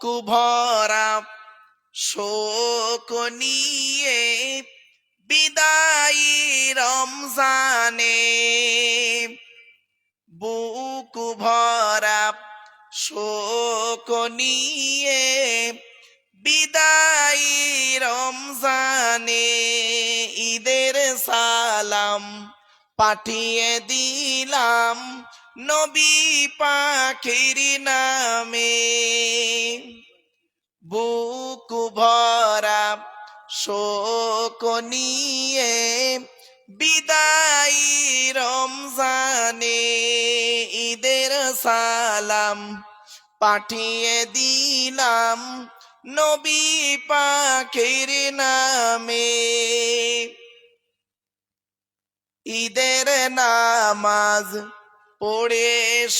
কুভরা শোক নিয়ে বিদায়ী রমজানে বুক ভরা শোক নিয়ে বিদায়ী রমজানে ঈদের সালাম পাঠিয়ে দিলাম নবী পাখির নামে। বুক ভরা শোক নিয়ে বিদায়ী রমজানে ঈদের সালাম পাঠিয়ে দিলাম নবী পাখির নামে। ঈদের নামাজ পড়ে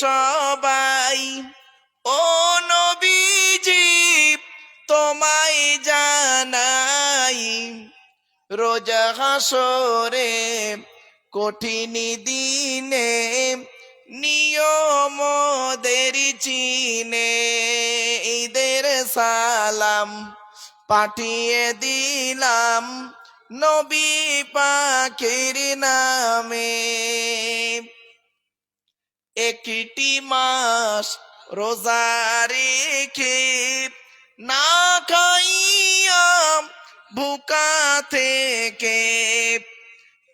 সবাই। ও নবীজি, তোমায় জানাই, রোজা হাসরে, কঠিন দিনে নিয়মদের চিনে, ঈদের সালাম পাঠিয়ে দিলাম নবী পাখির নামে। একটি মাস রোজা রেখে না খাইয়া বুকা থেকে।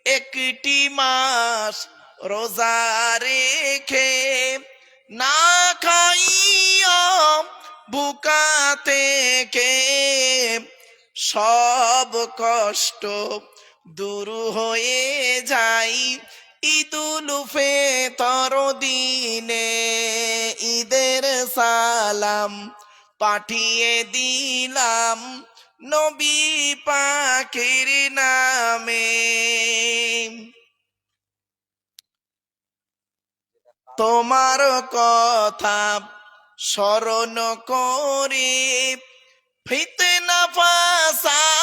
একটি মাস রোজা রেখে না খাইয়া বুকা থেকে। সব কষ্ট দূর হয়ে যায় দিনে ঈদের সালাম পাঠিয়ে দিলাম নবী পাখির নামে। তোমার কথা স্মরণ করে, ফিতনা ফাসাদ ভুলে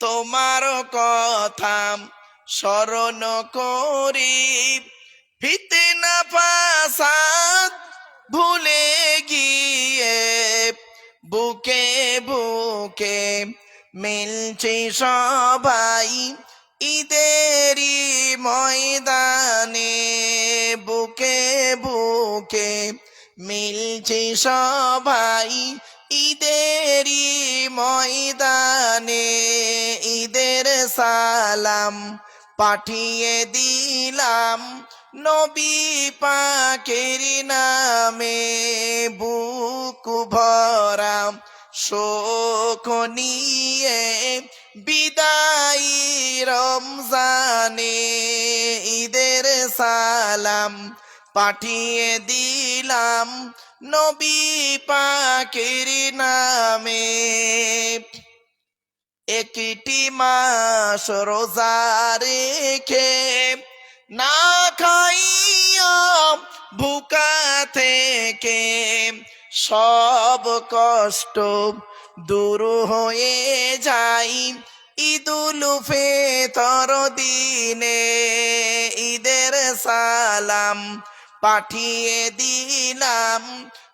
তোমার কথা স্মরণ করি। ফিতনা ফাসাদ ভুলে গিয়ে বুকে বুকে মিলছে সবাই ঈদেরই ময়দানে। বুকে বুকে মিলছে সবাই ঈদেরই ময়দানে। ঈদের সালাম পাঠিয়ে দিলাম। নবী পাখির নামে বুক ভরা শোক নিয়ে বিদায়ী রমজানে ঈদের সালাম পাঠিয়ে দিলাম। নবী পাখির নামে একটি মাস রোজা রেখে না খাইয়া ভুকা থেকে সব কষ্ট দূর হয়ে যায় ঈদুল ফেতর দিনে ঈদের সালাম পাঠিয়ে দিলাম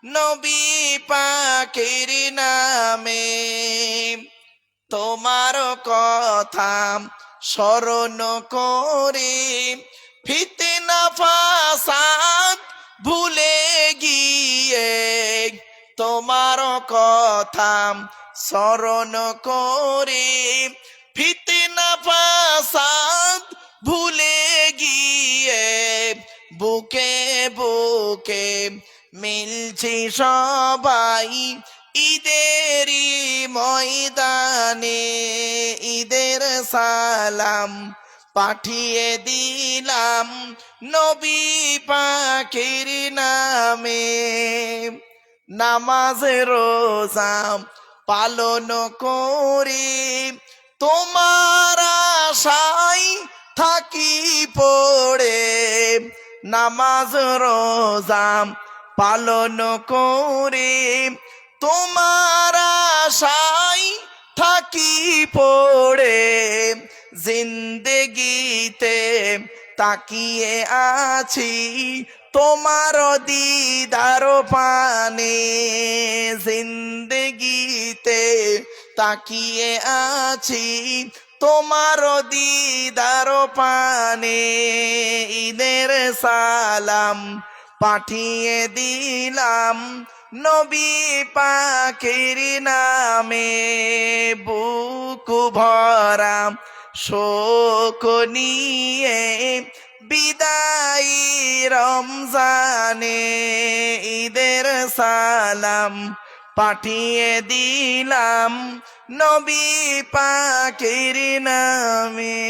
নবী পাখির নামে। তোমার কথা স্মরণ করে। ফিতনা ফাসাদ ভুলে গিয়ে তোমার কথা স্মরণ করে। ফিতনা ফাসাদ ভুলে গিয়ে বুকে বুকে মিলছি সবাই। ঈদেরই ময়দানে ঈদের সালাম পাঠিয়ে দিলাম নবী পাখির নামে। নামাজ, রোজা পালন করে, তোমার আশাই থাকি পড়ে। নামাজ, রোজা পালন করে তোমার আশাই থাকি পড়ে, জিন্দগিতে তাকিয়ে আছি তোমার দিদার পানে, জিন্দগিতে তাকিয়ে আছি তোমার দিদার পানে। ঈদের সালাম পাঠিয়ে দিলাম নবী পাখির নামে বুক ভরা শোক নিয়ে বিদায়ী রমজানে ঈদের সালাম পাঠিয়ে দিলাম নবী পাখির নামে।